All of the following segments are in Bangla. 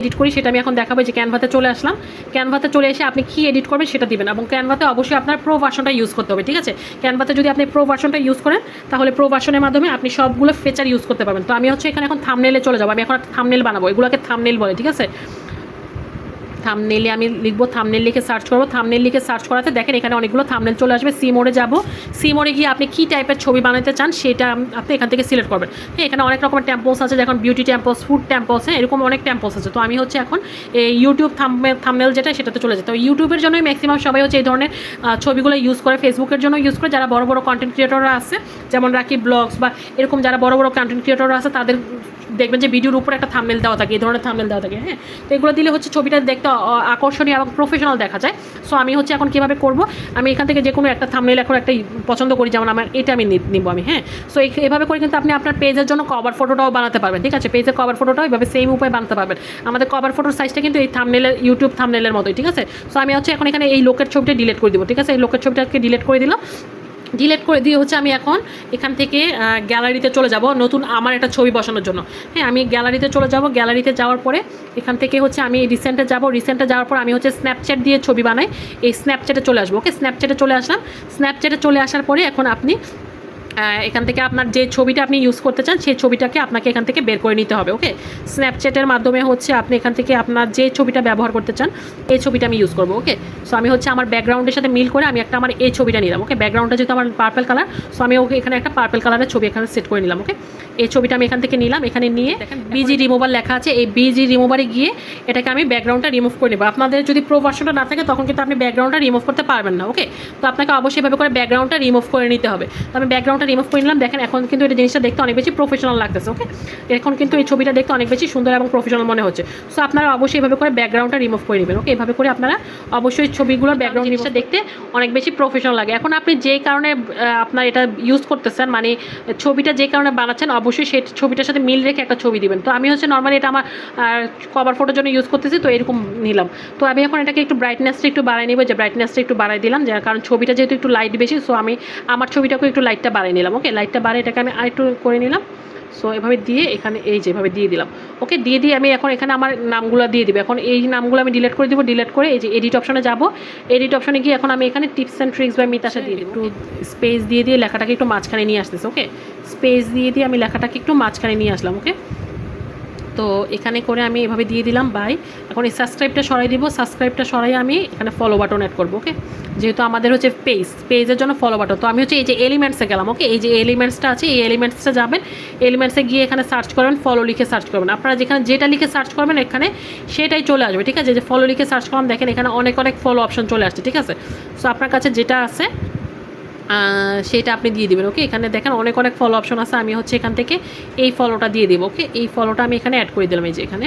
এডিট করি, সেটা আমি এখন দেখাবো যে ক্যানভাতে চলে আসলাম। ক্যানভাতে চলে এসে আপনি কী এডিট করবেন সেটা দিবেন এবং ক্যানভাতে অবশ্যই আপনার প্রো ভার্সনটা ইউজ করতে হবে, ঠিক আছে? ক্যানভাতে যদি আপনি প্রো ভার্সনটা ইউজ করেন, তাহলে প্রো ভার্সনের মাধ্যমে আপনি সবগুলো ফিচার ইউজ করতে পারবেন। তো আমি হচ্ছে এখানে এখন থামনেলে চলে যাব, আমি এখন থামনেল বানাবো, এগুলোকে থামনেল বলে, ঠিক আছে? থামনেলে আমি লিখব থামনেল লিখে সার্চ করব। থামনেল লিখে সার্চ করাতে দেখেন এখানে অনেকগুলো থামনেল চলে আসবে। সি মোড়ে যাব। সি মোড়ে গিয়ে আপনি কী টাইপের ছবি বানাতে চান সেটা আপনি এখান থেকে সিলেক্ট করবেন। হ্যাঁ এখানে অনেক রকমের টেম্পলস আছে, যেমন বিউটি টেম্পলস ফুড টেম্পলস হ্যাঁ এরকম অনেক টেম্পলস আছে। তো আমি হচ্ছে এখন এই ইউটিউব থামনেল যেটা, সেটাতে চলে যেতে ইউটিউবের জন্যই ম্যাক্সিমাম সবাই হচ্ছে এই ধরনের ছবিগুলো ইউজ করে। ফেসবুকের জন্য ইউজ করে। যারা বড় বড় কন্টেন্ট ক্রিয়েটররা আছে, যেমন রাখি ব্লগস বা এরকম যারা বড় বড় কন্টেন্ট ক্রিয়েটররা আছে, তাদের দেখবেন যে ভিডিওর উপরে একটা থামনেল দেওয়া থাকে এই ধরনের থামনেল দেওয়া থাকে হ্যাঁ? তো এগুলো দিলে হচ্ছে ছবিটা দেখতে আকর্ষণীয় এবং প্রফেশনাল দেখা যায়। সো আমি হচ্ছে এখন কীভাবে করব? আমি এখান থেকে যে কোনো একটা থামনেল এখন একটা পছন্দ করি, যেমন আমার এটা আমি নিব আমি হ্যাঁ? সো এভাবে করে কিন্তু আপনি আপনার পেজের জন্য কভার ফটোটাও বানাতে পারবেন, ঠিক আছে? পেজের কভার ফটোটাও এভাবে সেম উপায় বানাতে পারবেন। আমাদের কভার ফটোর সাইজটা কিন্তু এই থামনেলের ইউটিউব থামনেলের মতোই, ঠিক আছে? সো আমি হচ্ছে এখন এখানে এই লোকের ছবিটা ডিলিট করে দিব, ঠিক আছে? এই লোকের ছবিটাকে ডিলিট করে দিলাম। ডিলেট করে দিয়ে হচ্ছে আমি এখন এখান থেকে গ্যালারিতে চলে যাব নতুন আমার একটা ছবি বসানোর জন্য। হ্যাঁ আমি গ্যালারিতে চলে যাব, গ্যালারিতে যাওয়ার পরে এখান থেকে হচ্ছে আমি রিসেন্টে যাব রিসেন্টে যাওয়ার পর আমি হচ্ছে স্ন্যাপচ্যাট দিয়ে ছবি বানাই, এই স্ন্যাপচ্যাটে চলে আসব। ওকে স্ন্যাপচ্যাটে চলে আসলাম। স্ন্যাপচ্যাটে চলে আসার পরে এখন আপনি এখান থেকে আপনার যে ছবিটা আপনি ইউজ করতে চান সেই ছবিটাকে আপনাকে এখান থেকে বের করে নিতে হবে ওকে স্ন্যাপচ্যাটের মাধ্যমে হচ্ছে আপনি এখান থেকে আপনার যে ছবিটা ব্যবহার করতে চান এই ছবিটা আমি ইউজ করব ওকে সো আমি হচ্ছে আমার ব্যাকগ্রাউন্ডের সাথে মিল করে আমি একটা আমার এই ছবিটা নিলাম ওকে ব্যাকগ্রাউন্ডটা যেহেতু আমার পার্পল কালার সো আমি ওকে এখানে একটা পার্পল কালারের ছবি এখানে সেট করে নিলাম ওকে এই ছবিটা আমি এখান থেকে নিলাম এখানে নিয়ে বিজি রিমুভার লেখা আছে এই বিজি রিমুভারে গিয়ে এটাকে আমি ব্যাকগ্রাউন্ডটা রিমুভ করে নেব। আপনাদের যদি প্রো ভার্সনটা না থাকে তখন কিন্তু আপনি ব্যাকগ্রাউন্ডটা রিমুভ করতে পারবেন না ওকে তো আপনাকে অবশ্যই এভাবে করে ব্যাকগ্রাউন্ডটা রিমুভ করে নিতে হবে। তো আমি ব্যাকগ্রাউন্ডটা রিমুভ করে নিলাম দেখেন এখন কিন্তু এটা জিনিসটা দেখতে অনেক বেশি প্রফেশনাল লাগতেছে ওকে এখন কিন্তু এই ছবিটা দেখতে অনেক বেশি সুন্দর এবং প্রফেশনাল মনে হচ্ছে। সো আপনারা অবশ্যই এভাবে করে ব্যাকগ্রাউন্ডটা রিমুভ করে নেবেন ওকে এভাবে করে আপনারা অবশ্যই ছবিগুলোর ব্যাকগ্রাউন্ড জিনিসটা দেখতে অনেক বেশি প্রফেশনাল লাগে। এখন আপনি যে কারণে আপনার এটা ইউজ করতেছেন মানে ছবিটা যে কারণে বানাচ্ছেন অবশ্যই সেই ছবিটার সাথে মিল রেখে একটা ছবি দিবেন। তো আমি হচ্ছে নর্মালি এটা আমার কভার ফটোর জন্য ইউজ করতেছি তো এরকম নিলাম। তো আমি এখন এটাকে একটু ব্রাইটনেসটা একটু বাড়াই নিব যে ব্রাইটনেসটা একটু বাড়াই দিলাম যার কারণ ছবিটা যেহেতু একটু লাইট বেশি সো আমি আমার ছবিটাকেও একটু লাইটটা বাড়াই নিলাম। ওকে লাইটটা বাড়িয়ে এটাকে আমি আরেকটু করে নিলাম। সো এভাবে দিয়ে এখানে এই যে এভাবে দিয়ে দিলাম। ওকে দিয়ে দিয়ে আমি এখন এখানে আমার নামগুলো দিয়ে দিব। এখন এই নামগুলো আমি ডিলিট করে দিব ডিলিট করে এই যে এডিট অপশনে যাব। এডিট অপশনে গিয়ে এখন আমি এখানে টিপস অ্যান্ড ট্রিক্স বা মিতাশা দিয়ে দিব। একটু স্পেস দিয়ে দিয়ে লেখাটাকে একটু মাঝখানে নিয়ে আসতেছে ওকে স্পেস দিয়ে দিয়ে আমি লেখাটাকে একটু মাঝখানে নিয়ে আসলাম ওকে তো এখানে করে আমি এভাবে দিয়ে দিলাম বাই এখন এই সাবস্ক্রাইবটা সরাই দিব সাবস্ক্রাইবটা সরাই আমি এখানে ফলো বাটন অ্যাড করব ওকে যেহেতু আমাদের হচ্ছে পেজ পেজের জন্য ফলো বাটন তো আমি হচ্ছে এই যে এলিমেন্টসে গেলাম ওকে এই যে এলিমেন্টসটা আছে, এই এলিমেন্টসটা যাবেন এলিমেন্টসে গিয়ে এখানে সার্চ করবেন ফলো লিখে সার্চ করবেন। আপনারা যেখানে যেটা লিখে সার্চ করবেন, এখানে সেটাই চলে আসবে, ঠিক আছে? যে ফলো লিখে সার্চ করলাম, দেখেন এখানে অনেক অনেক ফলো অপশন চলে আসছে, ঠিক আছে? সো আপনার কাছে যেটা আছে সেটা আপনি দিয়ে দেবেন ওকে এখানে দেখেন অনেক অনেক ফলো অপশন আছে আমি হচ্ছে এখান থেকে এই ফলোটা দিয়ে দেবো ওকে এই ফলোটা আমি এখানে অ্যাড করে দিলাম এই যে এখানে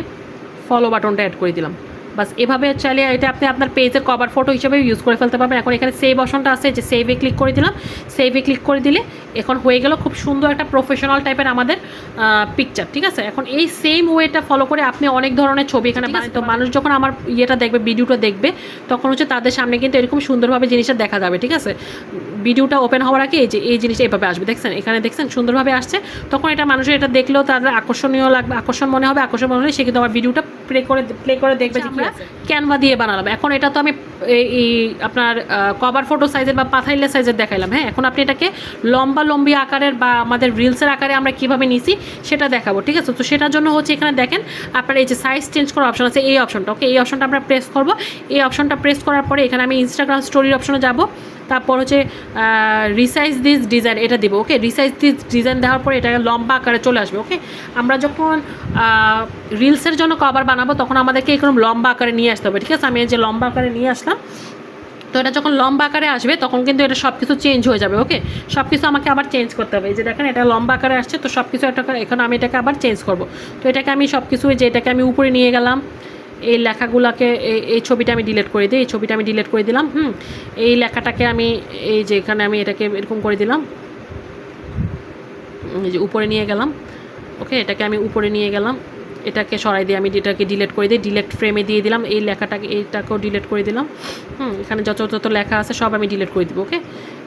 ফলো বাটনটা অ্যাড করে দিলাম। বাস এভাবে চাইলে এটা আপনি আপনার পেজের কভার ফটো হিসেবে ইউজ করে ফেলতে পারবেন। এখন এখানে সেভ অপশনটা আছে যে সেভে ক্লিক করে দিলাম সেভে ক্লিক করে দিলে এখন হয়ে গেল খুব সুন্দর একটা প্রফেশনাল টাইপের আমাদের পিকচার ঠিক আছে? এখন এই সেম ওয়েটা ফলো করে আপনি অনেক ধরনের ছবি এখানে তো মানুষ যখন আমার ইয়েটা দেখবে ভিডিওটা দেখবে তখন হচ্ছে তাদের সামনে কিন্তু এরকম সুন্দরভাবে জিনিসটা দেখা যাবে ঠিক আছে? ভিডিওটা ওপেন হওয়ার আগে এই যে এই জিনিসটা এভাবে আসবে। দেখছেন? এখানে দেখছেন? সুন্দরভাবে আসছে। তখন এটা মানুষের এটা দেখলেও তাদের আকর্ষণীয় লাগবে আকর্ষণ মনে হবে। আকর্ষণ মনে হলে সে কিন্তু আমার ভিডিওটা প্লে করে প্লে করে দেখবে যে ক্যানভা দিয়ে বানালাম। এখন এটা তো আমি এই- আপনার কভার ফটো সাইজের বা পাথাইলে সাইজের দেখাইলাম হ্যাঁ? এখন আপনি এটাকে লম্বা, লম্বি আকারের বা আমাদের রিলসের আকারে আমরা কীভাবে নিছি সেটা দেখাবো, ঠিক আছে? তো সেটার জন্য হচ্ছে এখানে দেখেন, আপনার এই যে সাইজ চেঞ্জ করার অপশন আছে, এই অপশনটা ওকে এই অপশনটা আমরা প্রেস করব। এই অপশনটা প্রেস করার পরে এখানে আমি ইনস্টাগ্রাম স্টোরির অপশনে যাব। তারপর হচ্ছে রিসাইজ দিস ডিজাইন এটা দিব ওকে রিসাইজ দিস ডিজাইন দেওয়ার পরে এটা লম্বা আকারে চলে আসবে ওকে আমরা যখন রিলসের জন্য কভার বানাবো, তখন আমাদেরকে এরকম লম্বা আকারে নিয়ে আসতে হবে, ঠিক আছে? আমি এই যে লম্বা আকারে নিয়ে আসলাম তো এটা যখন লম্বা আকারে আসবে, তখন কিন্তু এটা সব কিছু চেঞ্জ হয়ে যাবে ওকে সব কিছু আমাকে আবার চেঞ্জ করতে হবে। এই যে দেখেন, এটা লম্বা আকারে আসছে, তো সব কিছু একটা এখন আমি এটাকে আবার চেঞ্জ করব। তো এটাকে আমি সব কিছু যে এটাকে আমি উপরে নিয়ে গেলাম, এই লেখাগুলোকে, এই- এই ছবিটা আমি ডিলিট করে দিই, এই ছবিটা আমি ডিলিট করে দিলাম, হুম? এই লেখাটাকে আমি, এই যে এখানে আমি এটাকে এরকম করে দিলাম, এই যে উপরে নিয়ে গেলাম ওকে এটাকে আমি উপরে নিয়ে গেলাম এটাকে সরাই দিয়ে আমি এটাকে ডিলেট করে দিই ডিলেট ফ্রেমে দিয়ে দিলাম। এই লেখাটাকে এইটাকেও ডিলেট করে দিলাম। হুম, এখানে যত যত লেখা আছে সব আমি ডিলেট করে দিব ওকে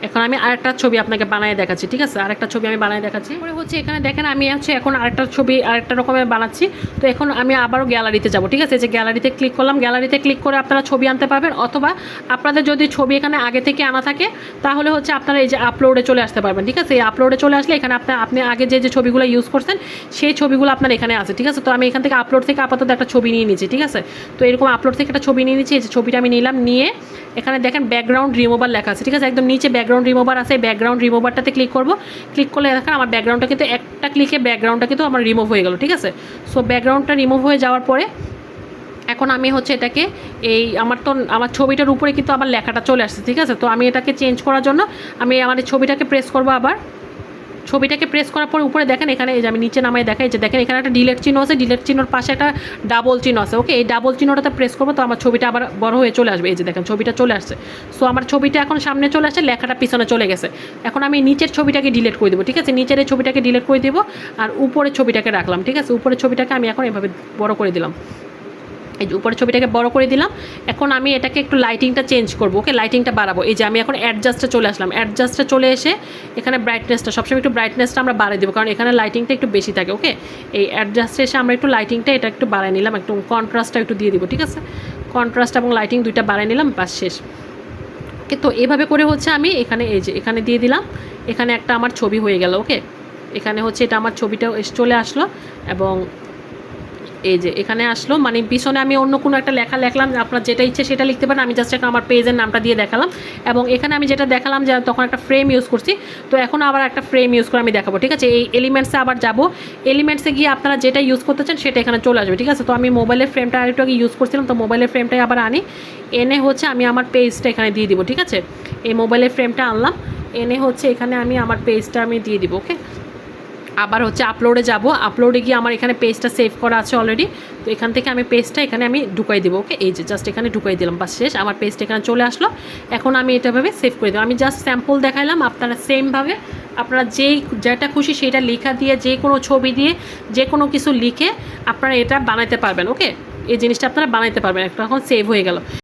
এখন আমি আরেকটা ছবি আপনাকে বানিয়ে দেখাচ্ছি, ঠিক আছে? আরেকটা ছবি আমি বানিয়ে দেখাচ্ছি। পরে হচ্ছে এখানে দেখেন আমি হচ্ছে এখন আরেকটা ছবি আরেকটা রকমের বানাচ্ছি। তো এখন আমি আবারও গ্যালারিতে যাব, ঠিক আছে? যে গ্যালারিতে ক্লিক করলাম, গ্যালারিতে ক্লিক করে আপনারা ছবি আনতে পারবেন অথবা আপনাদের যদি ছবি এখানে আগে থেকে আনা থাকে, তাহলে হচ্ছে আপনারা এই যে আপলোডে চলে আসতে পারবেন, ঠিক আছে? এই আপলোডে চলে আসলে এখানে আপনার, আপনি আগে যে যে ছবিগুলো ইউজ করছেন, সেই ছবিগুলো আপনার এখানে আছে, ঠিক আছে? তো আমি এখান থেকে আপলোড থেকে আপাতত একটা ছবি নিয়ে নিচ্ছি ঠিক আছে? তো এরকম আপলোড থেকে একটা ছবি নিয়ে নিচ্ছি এই যে ছবিটা আমি নিলাম, নিয়ে এখানে দেখেন ব্যাকগ্রাউন্ড রিমুভার লেখা আছে, ঠিক আছে? একদম নিচে ব্যাকগ্রাউন্ড রিমুভার আছে ব্যাকগ্রাউন্ড রিমুভারটাতে ক্লিক করব। ক্লিক করলে দেখেন আমার ব্যাকগ্রাউন্ডটা কিন্তু একটা ক্লিকে ব্যাকগ্রাউন্ডটা কিন্তু আমার রিমুভ হয়ে গেল, ঠিক আছে? সো ব্যাকগ্রাউন্ডটা রিমুভ হয়ে যাওয়ার পরে এখন আমি হচ্ছে এটাকে এই আমার তো, আমার ছবিটার উপরে কিন্তু আমার লেখাটা চলে আসছে, ঠিক আছে? তো আমি এটাকে চেঞ্জ করার জন্য আমি আমার ছবিটাকে প্রেস করব আবার। ছবিটাকে প্রেস করার পর উপরে দেখেন, এখানে এই যে আমি নিচে নামাই দেখাই যে দেখেন, এখানে একটা ডিলেট চিহ্ন আছে ডিলেট চিহ্নর পাশে একটা ডাবল চিহ্ন আছে ওকে এই ডাবল চিহ্নটাতে প্রেস করব, তো আমার ছবিটা আবার বড় হয়ে চলে আসবে। এই যে দেখেন, ছবিটা চলে আসছে। সো আমার ছবিটা এখন সামনে চলে আসছে, লেখাটা পিছনে চলে গেছে। এখন আমি নিচের ছবিটাকে ডিলেট করে দেবো, ঠিক আছে? নিচের এই ছবিটাকে ডিলিট করে দেবো, আর উপরের ছবিটাকে রাখলাম, ঠিক আছে? উপরের ছবিটাকে আমি এখন এভাবে বড় করে দিলাম। এই যে উপরের ছবিটাকে বড় করে দিলাম। এখন আমি এটাকে একটু লাইটিংটা চেঞ্জ করব। ওকে লাইটিংটা বাড়াবো। এই যে আমি এখন অ্যাডজাস্টে চলে আসলাম। অ্যাডজাস্টে চলে এসে এখানে ব্রাইটনেসটা সবসময় একটু ব্রাইটনেসটা আমরা বাড়িয়ে দেবো। কারণ এখানে লাইটিংটা একটু বেশি থাকে। ওকে এই অ্যাডজাস্টে এসে আমরা একটু লাইটিংটা এটা একটু বাড়াই নিলাম। একটু কন্ট্রাস্টটা একটু দিয়ে দিব, ঠিক আছে? কন্ট্রাস্ট এবং লাইটিং দুইটা বাড়াই নিলাম বাস শেষ। ওকে তো এভাবে করে হচ্ছে আমি এখানে এই যে এখানে দিয়ে দিলাম। এখানে একটা আমার ছবি হয়ে গেল। ওকে এখানে হচ্ছে এটা আমার ছবিটাও এসে চলে আসলো এবং এই যে, এখানে আসলো। মানে পিছনে আমি অন্য কোনো একটা লেখা লেখলাম, আপনার যেটা ইচ্ছে সেটা লিখতে পারেন। আমি জাস্ট আমার পেজের নামটা দিয়ে দেখালাম। এবং এখানে আমি যেটা দেখালাম যে, তখন একটা ফ্রেম ইউজ করছি। তো এখন আবার একটা ফ্রেম ইউজ করে আমি দেখাবো, ঠিক আছে? এই এলিমেন্টসে আবার যাব। এলিমেন্টসে গিয়ে আপনারা যেটা ইউজ করতে চান, সেটা এখানে চলে আসবে, ঠিক আছে? তো আমি মোবাইলের ফ্রেমটা আরেকটু আগে ইউজ করছিলাম। তো মোবাইলের ফ্রেমটাই আবার আনি। এনে হচ্ছে আমি আমার পেজটা এখানে দিয়ে দিব, ঠিক আছে? এই মোবাইলের ফ্রেমটা আনলাম। এনে হচ্ছে এখানে আমি আমার পেজটা আমি দিয়ে দিব ওকে আবার হচ্ছে আপলোডে যাব। আপলোডে গিয়ে আমার এখানে পেজটা সেভ করা আছে অলরেডি তো এখান থেকে আমি পেজটা এখানে আমি ঢুকাই দেবো ওকে এই যে জাস্ট এখানে ঢুকাই দিলাম, বাস শেষ। আমার পেজটা এখানে চলে আসলো। এখন আমি এটাভাবে সেভ করে দেবো আমি জাস্ট স্যাম্পল দেখাইলাম আপনারা সেমভাবে আপনারা যেই যেটা খুশি সেটা লেখা দিয়ে, যে কোনো ছবি দিয়ে, যে কোনো কিছু লিখে আপনারা এটা বানাইতে পারবেন ওকে এই জিনিসটা আপনারা বানাইতে পারবেন। এখন সেভ হয়ে গেল।